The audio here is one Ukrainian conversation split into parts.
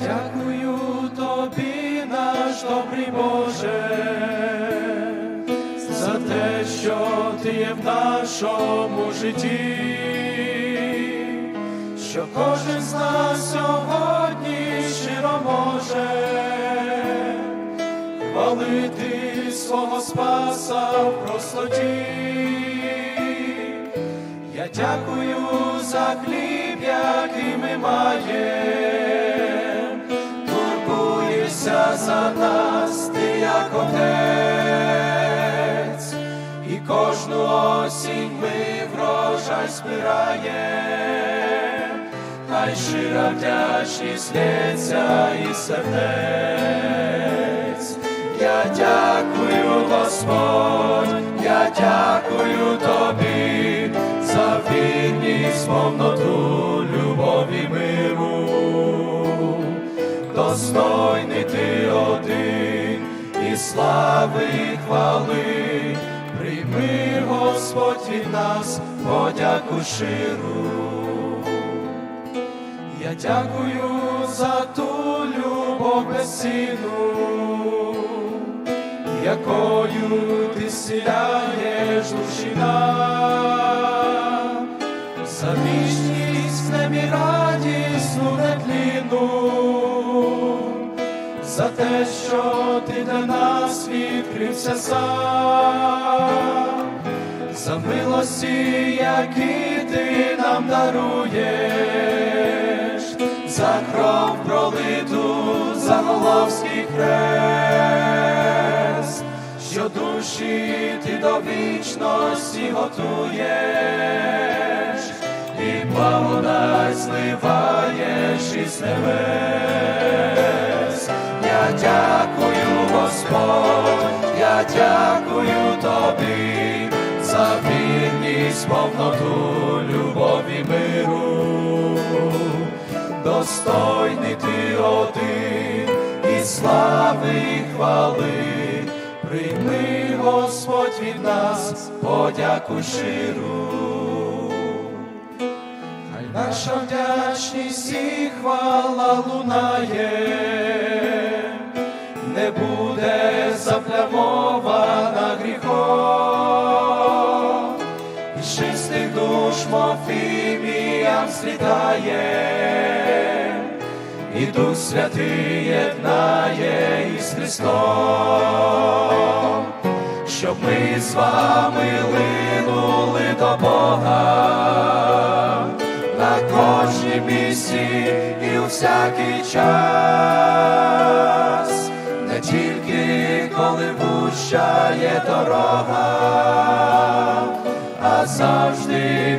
дякую тобі, наш добрий Боже, за те, що ти є в нашому житті, що кожен з нас сьогодні щиро може хвалити свого Спаса в простоті. Я дякую за хліб, який ми маєм, отець, і кожну осінь ми врожай збирає, хай шира вдячність лється і сердець. Я дякую, Господь, я дякую тобі слави, і хвали, прийми, Господь, від нас подяку щиру. Я дякую за ту любов безцінну, якою ти сіляєш душі нам, за вічність в небі радісну нетлінну, за те, що ти для нас відкрився сам, за милості, які ти нам даруєш, за кров пролиту, за Головський хрест, що душі ти до вічності готуєш, і благодать зливаєш із небес. Дякую, Господь, я дякую тобі за вірність, повноту, любові миру. Достойний ти один і слави, і хвали, прийми, Господь, від нас подяку щиру. Наша вдячність і хвала лунає, ім'ям і Дух Святий єднає із Христом, щоб ми з вами линули до Бога. На кожній місці і у всякий час, не тільки коли вущає дорога, а завжди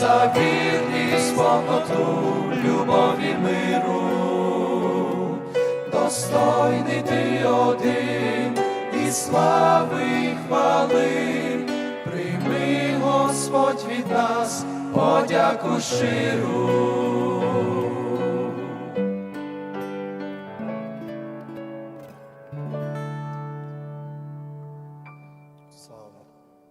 за вірність, повноту, любові миру достойний ти один і слави і хвали, прийми, Господь, від нас подяку щиру.